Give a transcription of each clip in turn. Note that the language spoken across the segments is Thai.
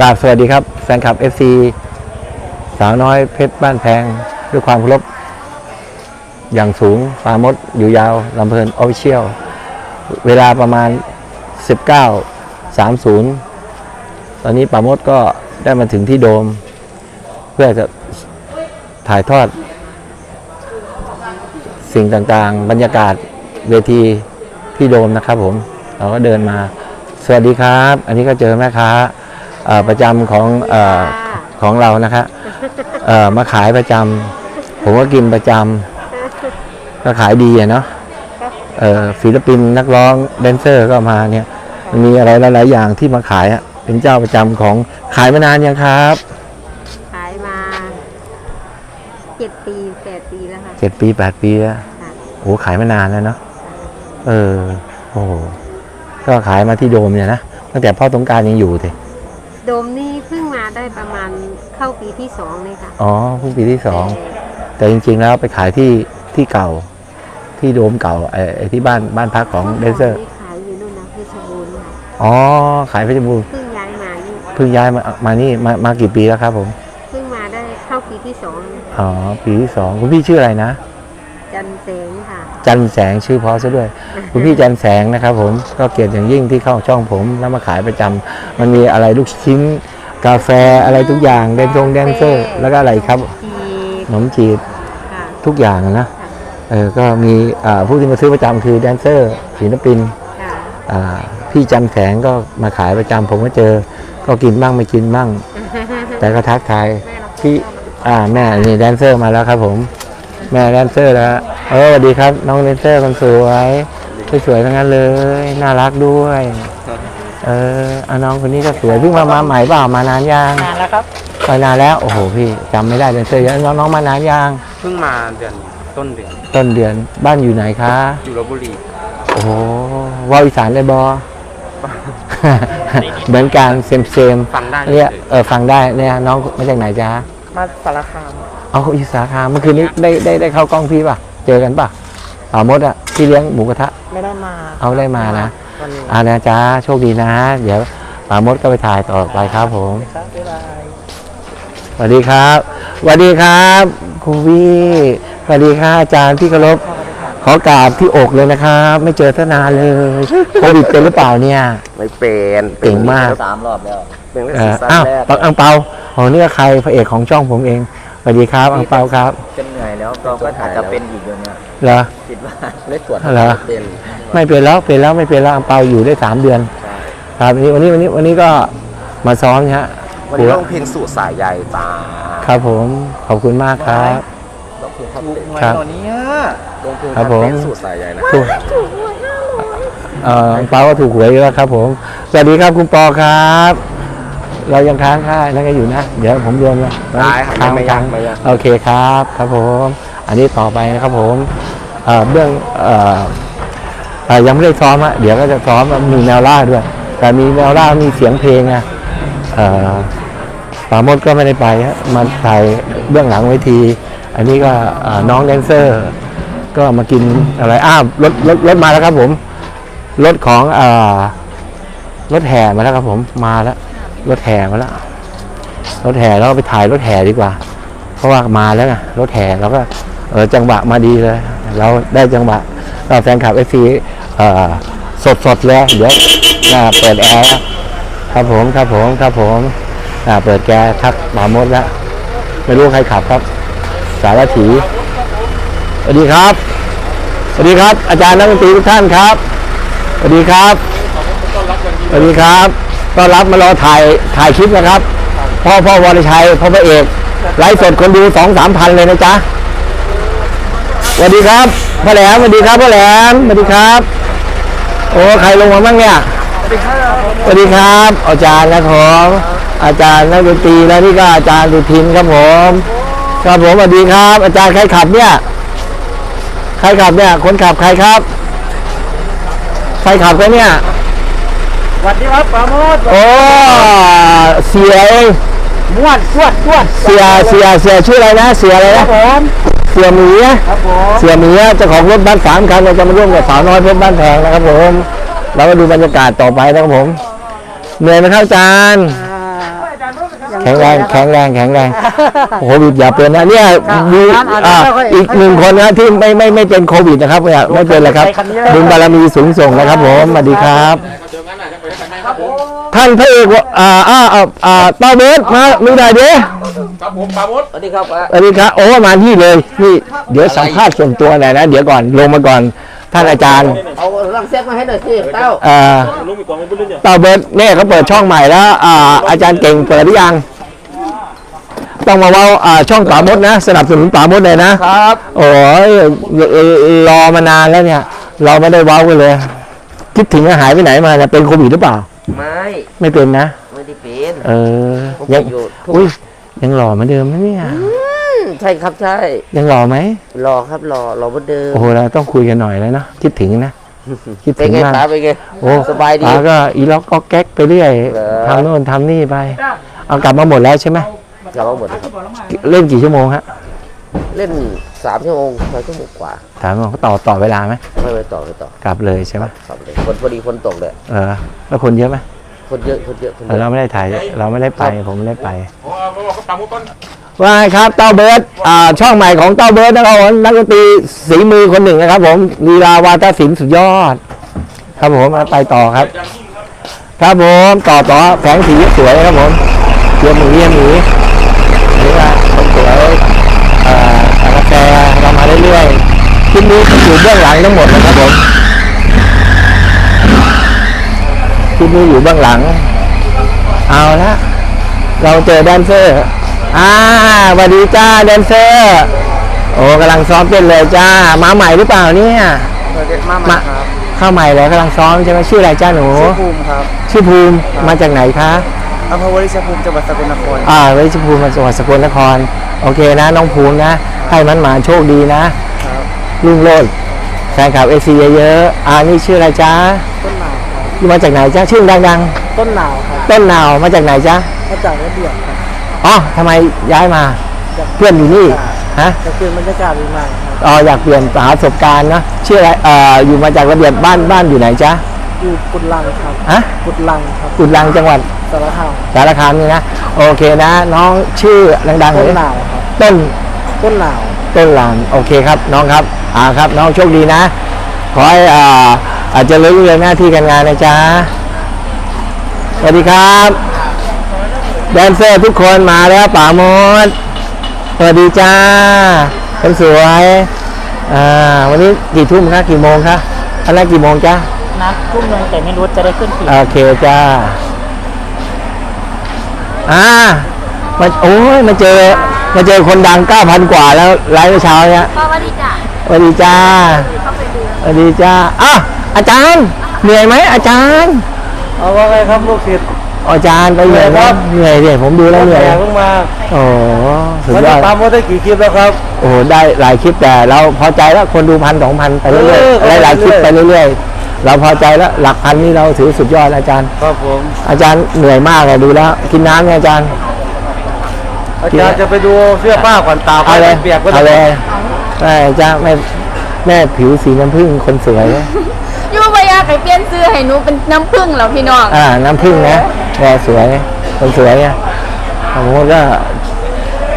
กราบสวัสดีครับแฟนคลับ FC สาวน้อยเพชรบ้านแพงด้วยความเคารพอย่างสูงปามดอยู่ยาวลำเพลินออฟฟิเชียลเวลาประมาณ 19.30 ตอนนี้ปามดก็ได้มาถึงที่โดม เพื่อจะถ่ายทอด สิ่งต่างๆ บรรยากาศเวทีที่โดมนะครับผม เราก็เดินมา สวัสดีครับ อันนี้ก็เจอแม่ค้า ประจำของเออของเรานะคะเอ่อมาขายประจำผมก็กินประจำก็ขายดีอะเนาะเอ่อศิลปินนักร้องแดนเซอร์ก็มาเนี่ยมันมีอะไรหลายๆอย่างที่มาขายอะเป็นเจ้าประจำของขายมานานยังครับขายมาเจ็ดปีแปดปีแล้วค่ะเจ็ดปีแปดปีแล้ว ค่ะโอ้ขายมานานแล้วเนาะ เออ โอ้โห ก็ขายมาที่โดมเนี่ยนะ ตั้งแต่พ่อตรงกรารยังอยู่เลย โดมนี่เพิ่งมาได้ประมาณเข้าปีที่สองเลยค่ะอ๋อเพิ่งปีที่สองแต่แต่จริงๆแล้วไปขายที่ที่เก่า ที่โดมเก่าไอ้ไอ้ที่บ้านบ้านพักของเดนเซอร์มื่ก่นนี่ขายอยู่นู่นนะเพชรบูรณ์ค่ะอ๋อขายเพชรบูรณ์เพิ่งย้ายมานี่เพิ่งย้ายมามานี่มามากี่ปีแล้วครับผม เพิ่งมาได้เข้าปีที่สองอ๋อปีที่สองคุณพี่ชื่ออะไรนะ จันเสงค่ะ จันแสงชื่อเพอซะด้วย คุณพี่จันแสงนะครับผมก็เกียรติอย่างยิ่งที่เข้าช่องผมแล้วมาขายประจำมันมีอะไรลูกชิ้น กาแฟอะไรทุกอย่างแดนทงแดนเซอร์แล้วก็อะไรครับจีขนมจีบค่ะทุกอย่างอะนะเออก็มีอ่าผู้ที่มาซื้อประจำคือแดนเซอร์ศิลปินค่ะอ่าพี่จันแสงก็มาขายประจำผมก็เจอ ก็กินบ้างไม่กินบ้าง แต่ก็ทักทายแม่เราพี่อ่าแม่นี่แดนเซอร์มาแล้วครับผม แม่แดนเซอร์แล้วเออสวัสดีครับ น้องแดนเซอร์คนสวยสวยๆทั้งนั้นเลย น่ารักด้วย เออเอาน้องคนนี้ก็สวยเพิ่งมามาใหม่เปล่ามานานยังนานแล้วครับมานานแล้วโอ้โหพี่จำไม่ได้แดนเซอร์เยอะน้องน้องมานานยังเพิ่งมาเดือนต้นเดือนต้นเดือนบ้านอยู่ไหนคะ อยู่ลบบุรีโอ้โหวาอีสานเลยบอ เหมือนกันเซมเซมฟังได้ๆเนี่ยเออฟังได้เนี่ยน้องมาจากไหนจ๊ะมาสารคาม เอาอีสาคามเมื่อคืนนี้ได้ได้ได้เข้ากล้องพี่ป่ะ เจอกันป่ะอ่ามดอะที่เลี้ยงหมูกระทะ ไม่ได้มาเอาได้มานะวันนี้อ่านะจ๊ะโชคดีนะ เดี๋ยวป่ามดก็ไปถ่ายต่อไปครับผมครับบ๊ายบายสวัสดีครับสวัสดีครับครูวี่สวัสดีครับอาจารย์ที่เคารพขอกราบที่อกเลยนะครับ ไม่เจอตั้งนานเลยโควิดเป็นหรือเปล่าเนี่ย ไม่เป็นเก่งมาก สามรอบแล้วเป็นเอซีอซั่นอ้าวแรกปังอังเปาโหนี่ใครพระเอกของช่องผมเองส วัสดีครับอังเปาครับเป็นเหนื่อยแล้วเราก็อาจจะเป็นอีกอยู่เนี่ยเหรอคิดว่าไม่ตรวจเหรอเป็นไม่เป็นแล้วเป็นแล้วไม่เป็นแล้วอังเปาอยู่ได้สามเดือนใช่ครับวันนี้วันนี้วันนี้ก็มาซ้อมนะฮะวันนี้ร้องเพลงสู่สายใยตาครับผมขอบคุณมากครับร้องเพลงครับครับตอนนี้ร้องเพลงครับผมเพลงสู่สายใยนะถูกเอ่ออังเปาก็ถูกหวยแล้วครับผมสวัสดีครับคุณปอครับ เรายังค้างค่านั่นก็อยู่นะ เดี๋ยวผมโยนมาได้ครับค้างไม่ค้ายางกไม่ยากโอเคครับ ครับผม อันนี้ต่อไปนะครับผมเอ่อเบื้องเอ่อเอ่อยังไม่ได้ซ้อมอะเดี๋ยวก็จะซ้อมมีแนวล่าด้วย แต่มีแนวล่ามีเสียงเพลงอะเอ่อปราโมดก็ไม่ได้ไปฮะมาถ่ายเบื้องหลังเวที อันนี้ก็เอ่อน้องแดนเซอร์ ก็มากินอะไรอ้าวรถรถรถมาแล้วครับผมรถของเอ่อรถแห่มาแล้วครับผมมาแล้ว รถแห่มาแล้วรถแห่แล้วก็ไปถ่ายรถแห่ดีกว่า เพราะว่ามาแล้วไงรถแห่เราก็เออจังหวะมาดีเลย เราได้จังหวะเราแฟนคลับเอฟซีเออสดสดๆเลยเดี๋ยวน่าเปิดแอร์ครับผมครับผมครับผมน่าเปิดแกทักหมามดแล้วไม่รู้ใครขับครับ สารถีสวัสดีครับสวัสดีครับ อาจารย์นักดนตรีทุกท่านครับสวัสดีครับสวัสดีครับ ต้อนรับมารอถ่ายถ่ายคลิปนะครับ พ่อพ่อวรชัยพ่อพระเอกไลฟ์สดคนดูสองสามพันเลยนะจ๊ะสวัสดีครับพ่อแหลมสวัสดีครับพ่อแหลมสวัสดีครับ โอ้ใครลงมาบ้างเนี่ยสวัสดีครับ อาจารย์นะครับอาจารย์นักดนตรีแล้วนี่ก็อาจารย์สุทินครับผมครับผมสวัสดีครับ อาจารย์ใครขับเนี่ยใครขับเนี่ยคนขับใครครับใครขับกันเนี่ย วัสดีครับปราโมทโอ้เสียเองม้วนสวดสวดเสียเสียเสียชื่ออะไรนะ เสียอะไรครันะบผมเสียหมีนะครับผมเสียหมีเจ้าของรถบัสสามคันเราจะมาร่วมกับสาวน้อยเพชรบ้านแพงนะครับผมเราก็ดูบรรยากาศต่อไปนะครับผมเหนื่อยไหมครับอาจารย์ อ่าข็งแรงแข็งแรงแข็งแรงโควิดอย่าเป็นนะเนี่ยมีอ่าอีกหนึ่งคนนะที่ไม่ไม่ไม่เป็นโควิดนะครับเนี่ยไม่เป็นเลยครับบุญบารมีสูงส่งนะครับผมสวัสดีครับ ท่านพระเอกวะอ่าอ่าอ่าอ่าต้าเบสมาดูหน่อยดิครับผมปาโมดสวัสดีครับสวัสดีครับโอ้มาที่เลยนี่เดี๋ยวสัมภาษณ์ส่วนตัวหน่อยนะ เดี๋ยวก่อนลงมาก่อนท่านอาจารย์เอาลังเซ็กมาให้หน่อยสิเต้าอ่าต้าเบสเนี่ยเขาเปิดช่องใหม่แล้วอ่าอาจารย์เก่งเปิดหรือยังต้องมาเว่าอ่าช่องป่ามดนะ สนับสนุนป่ามดเลยนะครับโอ้ยรอมานานแล้วเนี่ย เราไม่ได้เว้ากันเลย คิดถึงว่าหายไปไหนมาเนี่ยเป็นโควิดหรือเปล่า ไม่ไม่เป็นนะ ไม่ได้เป็นเออผมยังอยู่ทุกอุ้ยยังหล่อเหมือนเดิมนะเนี่ยใช่ครับใช่ยังหล่อไหมรอครับรอรอเหมือนเดิมโอ้โหเราต้องคุยกันหน่อยแล้วเนาะคิดถึงนะคิดเป็นถึงไงมากตาเป็นไงโอ้สบายดีป๋าก็อีล็อกก็แก๊กไปเรื่อยเหรอ ทำโน่นทำนี่ไป เอากลับมาหมดแล้วใช่ไหมกลับมาหมดครับเล่นกี่ชั่วโมงฮะ เล่นสามชั่วโมงสามชั่วโมงกว่าถามว่าเขาต่อต่อเวลาไหมไม่ไปต่อไปต่อกลับเลยใช่ไหมครับเลยคนพอดีคนตกเลยเออแล้วคนเยอะไหมคนเยอะคนเยอะคนเอเยอเราอะไม่ได้ถ่ายเราไม่ได้ไปผมไม่ได้ไปผมบอกเขาปาโมดต้นว่าไงครับเต้าเบิร์ดอ่าช่องใหม่ของเต้าเบิร์ดนะครับผมนักดนตรีสีมือคนหนึ่งนะครับ ผมลีลาวาทศิลป์สุดยอด ครับผมมาไปต่อครับ ครับผมต่อต่อแสงสีสวยครับผมเยี่ยมหมีเยี่ยมหมีนี่ว่าคนสวยเอ่อกาแฟ เรามาเรื่อยๆคลิปนี้จะอยู่เบื้องหลังทั้งหมดนะครับผมคลิปนี้อยู่เบื้องหลัง เอาละเราเจอแดนเซอร์อ่าสวัสดีจ้าแดนเซอร์โอ้กำลังซ้อมเต้นเลยจ้ามาใหม่หรือเปล่าเนี่ยมาใหม่ครับเข้าใหม่เลยกำลังซ้อมใช่ไหมชื่ออะไรจ้าหนูชื่อภูมิครับชื่อภูมิมาจากไหนคะ อำเภอวริชภูมิจังหวัดสกลนคร อ่าวิชภูมิมาจังหวัดสกลนคร โอเคนะ น้องภูมินะ ให้มันหมาโชคดีนะรุ่งโรจน์แฟนคลับเอซีเยอะๆอ่านี่ชื่ออะไรจ้าต้นหนาวครับมาจากไหนจ้าชื่อดังต้นหนาวครับๆ ต้นหนาวมาจากไหนจ้ามาจากระเบียบครับอ๋อทำไมย้ายมาเพื่อนอยู่นี่ ฮะ จะเปลี่ยนบรรยากาศใหม่ครับอ๋ออยากเปลี่ยนหาประสบการณ์เนอะชื่ออะไรเอ่ออยู่มาจากระเบียบบ้านบ้านอยู่ไหนจ๊ะ อยู่กุดลังครับฮะกุดลังครับกุดลังจังหวัดสารคามสารคามนี่นะโอเคนะน้องชื่อดังๆต้เลนยหนาวครับต้นต้นหนาวต้นลานโอเคครับน้องครับอ่าครับน้องโชคดีนะ ขอให้อ่าอาจจะเลื่อนเรืองหน้าที่การงานนะจ๊ะสวัสดีครับแดนเซอร์ทุกคนมาแล้วป่ามดสวัสดีจ้าคนสวยอ่าวันนี้กี่ทุ่มคะกี่โมงคะอันแรกกี่โมงจ้า นัดทุ่มนึงแต่ไม่รู้จะได้ขึ้นกี่โอเคจ้า อ่ามาโอ้ยมาเจอมาเจอคนดัง9,000กว่าแล้วไลฟ์เมื่อเช้าเนี่ยพ่อว่าดีจ้ะสวัสดีจ้าสวัสดีจ้าอ้าวอาจารย์ เหนื่อยไหมอาจารย์เอาว่าไงครับลูกศิษย์อาจารย์ไปเหนื่อยไหมเหนื่อยดิผมดูแล้วเหนื่อยเพิ่งมาโอ้โหสุดวันยนี้อดตามมาได้กี่คลิปแล้วครับ โอ้โหได้หลายคลิปแต่เราพอใจแล้วคนดูพันสองพันไปเรื่อยเออๆหลายหลายๆคลิปไปเรื่อยๆ เราพอใจแล้วหลักพันนี่เราถือสุดยอดแล้วอาจารย์ ครับผมอาจารย์เหนื่อยมากเลยดูแล้วกินน้ำไงอาจารย์อาจารย์จะไปดูเสื้อผ้าก่อนตากเอาเลยเปียกก็เอาเลยแม่จ้าแม่แม่ผิวสีน้ำผึ้งคนสวย ยูบอยากให้เปลี่ยนซื้อให้หนูเป็นน้ำผึ้งแล้วพี่น้อง อ่าน้ำผึ้งนะแม่สวยคนสวยอะผมก็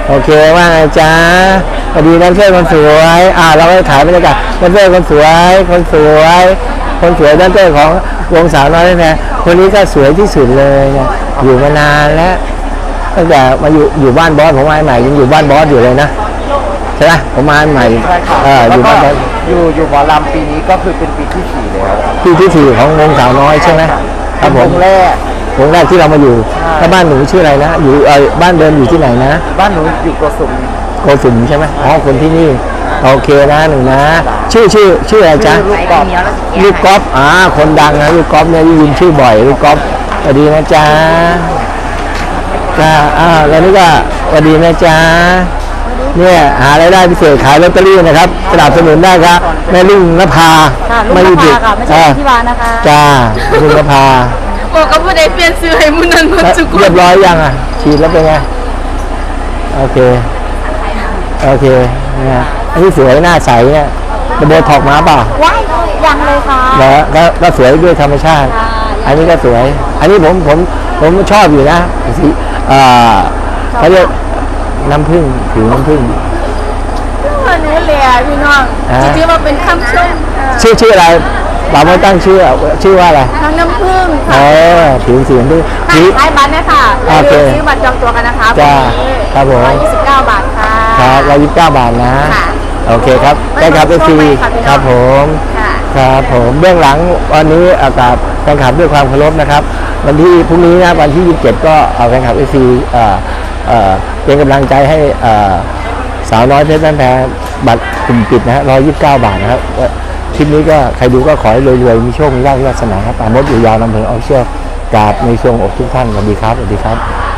โอเคว่าไงจ้าพอดีนันเพื่อนคนสวยอ่าเราก็ถ่ายบรรยากาศนันเพื่อนคนสวย คนสวย คนสวยนันเพื่อนของวงสาวน้อยเนี่ยคนนี้ก็สวยที่สุดเลยเนี่ยอยู่มานานแล้วตั้งแต่มาอยู่อยู่บ้านบอสผมมาใหม่ยังอยู่บ้านบอสอยู่เลยนะใช่ไหมผมมาใหม่เอออยู่บ้านบอสอยู่อยู่หมอลำปีนี้ก็คือเป็นปีที่สี่แล้วที่ที่สี่ของวงสาวน้อยใช่ไหมครับผมวงแรกวงแรกที่เรามาอยู่ถ้าบ้านหนูชื่ออะไรนะอยู่เออบ้านเดิมอยู่ที่ไหนนะบ้านหนูอยู่กระสุนโกสุมใช่ไหมอ๋อคนที่นี่โอเคนะหนึ่งนะ ชื่อชื่อชื่ออะไรจ๊ะลูกกรอบลูกก๊อฟอ่าคนดังนะลูกก๊อฟเนี่ยได้ยินชื่อบ่อยลูกก๊อฟสวัสดีนะจ๊ะจ้าอ่าแล้วนี่ก็สวัสดีนะจ๊ะเนี่ยหารายได้พิเศษขายลอตเตอรี่นะครับสนับสนุนได้ครับแม่ลุงนภาค่ะลูกอยู่นผิภาดค่ะไม่ใช่อ่าที่วานนะคะจ้าลุงนภาบอกกับผู้ใดเปลี่ยนซื้อให้มุนันมุจุกุเรียบร้อยยังอะฉีดแล้วเป็นไงโอเคโอเคเนี่ยอันนี้สวยหน้าใสเนี่ย เป็นโบท็อกมาเปล่าว้ายยังเลยค่ะแล้วแล้วก็สวยด้วยธรรมชาติค่ะอันนี้ก็สวย อันนี้ผมผมผมชอบอยู่นะสีอ่าเขาเรียกน้ำผึ้งผิวน้ำผึ้งว่าหนูเหล่พี่น้องอ่าจริงๆว่าเป็นคำชมชื่อชื่ออะไรบาไม่ตั้งชื่อชื่อว่าอะไรน้องน้ำผึ้งเออผิวสีน้ำผึ้งค่ะผิวขายบัตรเนี่ยค่ะอย่าโอเคลืมซื้อบัตรจองตัวกันนะคะจ้าครับผมร้อยยี่สิบเก้าบาทค่ะครับร้อยยี่สิบเก้าบาทนะค่ะ โอเคครับไม่ได้ครับต้เอองซีช่วยค่ะพี่น้องครับผมค่ะครับผมเบื้องหลังวันนี้อากาศแฟนคลับด้วยความเคารพนะครับ วันที่พรุ่งนี้นะวันที่ 27 ก็เอาแฟนคลับเอซีเป็นกำลังใจให้เอ่อสาวน้อยเพชรแม่แพ้บัตรกลุ่มปิดนะฮะ129บาทนะครับคลิปนี้ก็ใครดูก็ขอให้รวยๆ มีโชค มีลาภมีวาสนาครับปราโมดอยู่ยาวนำเพลออฟเชียลกราบในช่วงอกทุกท่านสวัสดีครับสวัสดีครับ